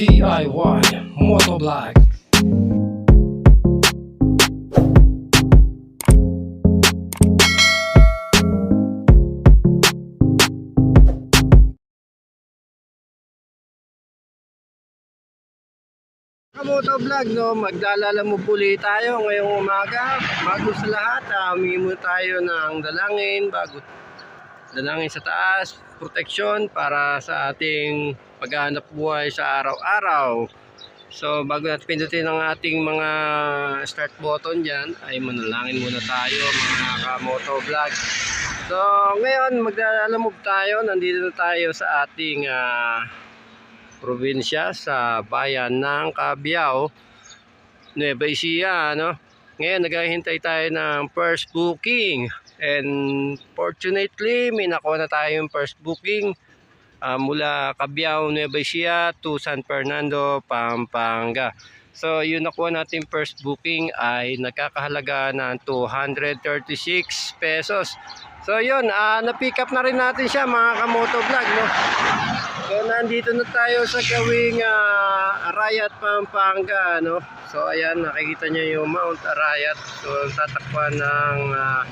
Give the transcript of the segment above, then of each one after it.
DIY Motovlog Kamoto Vlog, no? magdalala mo puli tayo ngayong umaga. Bago sa lahat, uh, mo tayo ng dalangin, bago dalangin sa taas, proteksyon para sa ating paghahanap buhay sa araw-araw. So, bago natin pindutin ang ating mga start button dyan, ay manalangin muna tayo mga kamoto vlog. So, ngayon magdalala mo tayo, nandito na tayo sa ating ah, probinsya sa bayan ng Cabiao, Nueva Ecija, ano? Ngayon naghahintay tayo ng first booking and fortunately may nakuha na tayong first booking ah, mula Cabiao, Nueva Ecija to San Fernando, Pampanga. So yung nakuha natin first booking ay nagkakahalaga ng 236 pesos. So yun, ah, na-pick up na rin natin siya mga kamoto vlog, no? So nandito na tayo sa gawing ah, Arayat, Pampanga, no? So ayan, nakikita niyo yung Mount Arayat. So tatakpan ng ah,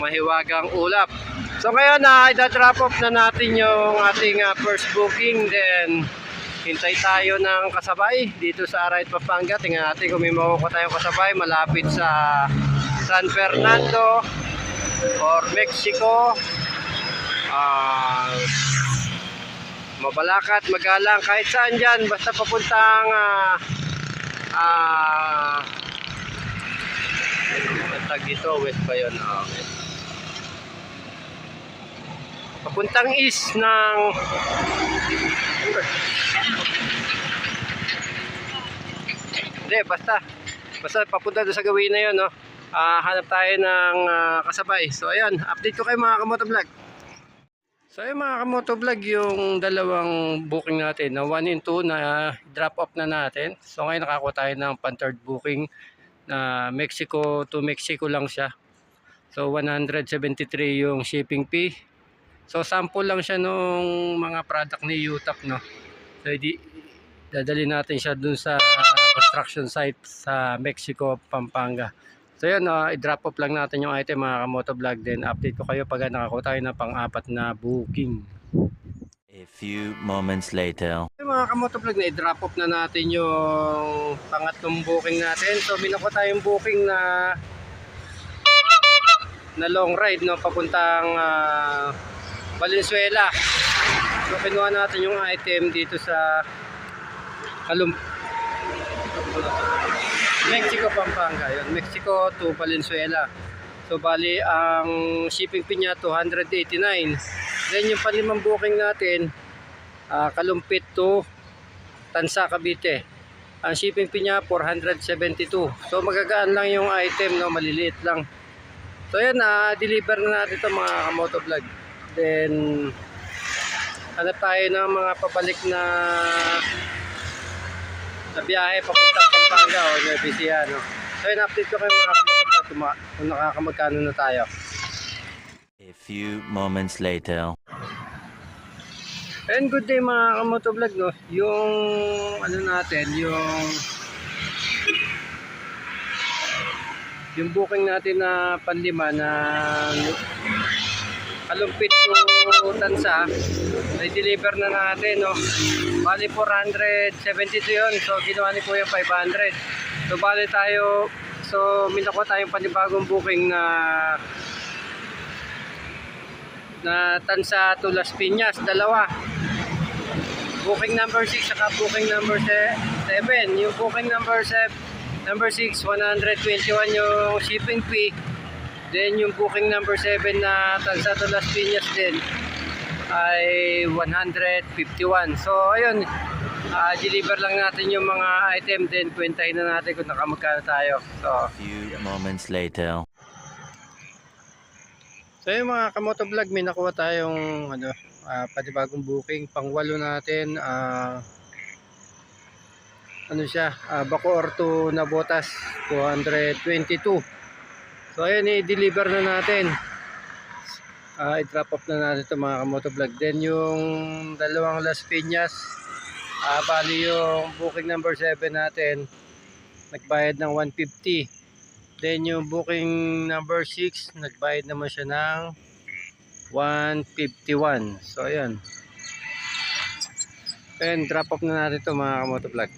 mahiwagang ulap. So ngayon na i-drop off na natin yung ating ah, first booking then hintay tayo ng kasabay dito sa Arayat, Pampanga. Tingnan natin kung may makukuha tayong kasabay malapit sa San Fernando or Mexico. Ah Mabalakat, Magalang, kahit saan dyan, basta papuntang ah ah ang tag dito, west pa yun. Okay. Papuntang east ng Hindi, basta basta papunta doon sa gawin na yun, no? Ah, hanap tayo ng ah, kasabay. So, ayan, update ko kayo mga kamoto vlog. So yung mga kamoto vlog, yung dalawang booking natin na 1 and 2 na drop off na natin. So ngayon nakakuha tayo ng pan third booking na Mexico to Mexico lang siya. So 173 yung shipping fee. So sample lang siya nung mga product ni UTAP no. So di dadali natin siya dun sa construction site sa Mexico, Pampanga. So yun, ah, i-drop off lang natin yung item mga kamoto vlog din. Update ko kayo pag nakakuha tayo ng pang-apat na booking. A few moments later. Yung mga kamoto vlog na i-drop off na natin yung pangatlong booking natin. So binuko tayong booking na na long ride no papuntang ah, Valenzuela. So kinuha natin yung item dito sa Kalum Mexico Pampanga yun. Mexico to Valenzuela. So bali ang shipping fee niya 289. Then yung panlimang booking natin ah, Kalumpit to Tansa Cavite. Ang shipping fee niya 472. So magagaan lang yung item no, maliliit lang. So yan na deliver na natin ito mga kamoto vlog. Then hanap tayo ng mga pabalik na na biyahe papuntang Pampanga o Nueva Ecija no. So yun update ko kayo mga kamoto vlog kung, ma- kung nakakamagkano na tayo. A few moments later. And good day mga kamoto vlog no. Yung ano natin, yung yung booking natin na panlima na kalumpit to tansa ay deliver na natin no. Bali 472 yun. So ginawa ni Kuya 500. So bali tayo so minakuha tayong panibagong booking na na tansa to Las Piñas, dalawa. Booking number 6 saka booking number 7. Yung booking number 7, number 6, 121 yung shipping fee. Then yung booking number 7 na tansa to Las Piñas din ay 151. So ayun, ah, deliver lang natin yung mga item din. Kwentahin na natin kung nakamagkano tayo. So, A few moments later. So yung mga kamoto vlog, may nakuha tayong ano, ah, panibagong booking, pangwalo natin, ah, ano siya, uh, Bacoor to Nabotas, 222. So ayun, i-deliver na natin. Ah, i-drop off na natin ito mga kamoto vlog. Then yung dalawang Las Piñas, Ah, bali yung booking number 7 natin, nagbayad ng 150. Then yung booking number 6, nagbayad naman siya ng 151. So, ayan. And drop off na natin ito mga kamotovlog.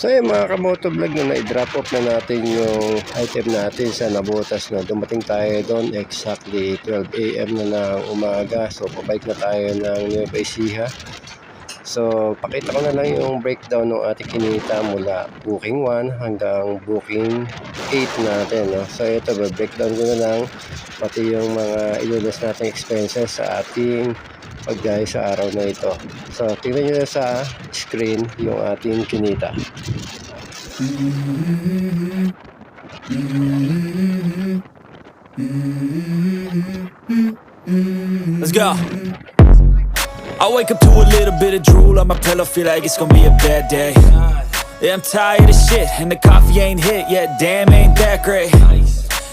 So yun mga kamotovlog na i-drop off na natin yung item natin sa nabutas na dumating tayo doon exactly 12 a.m. na ng umaga. So pabalik na tayo ng Nueva Ecija. So pakita ko na lang yung breakdown ng ating kinita mula booking 1 hanggang booking 8 natin. No? So ito breakdown ko na lang pati yung mga ilulas nating expenses sa ating pagbiyahe sa araw na ito. So, tingnan nyo sa screen yung ating kinita. Let's go. I wake up to a little bit of drool on my pillow, feel like it's gonna be a bad day. Yeah, I'm tired of shit, and the coffee ain't hit yet, damn, ain't that great.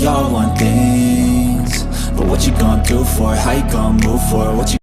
We all want things. But what you gonna do for it? How you gonna move for it? What you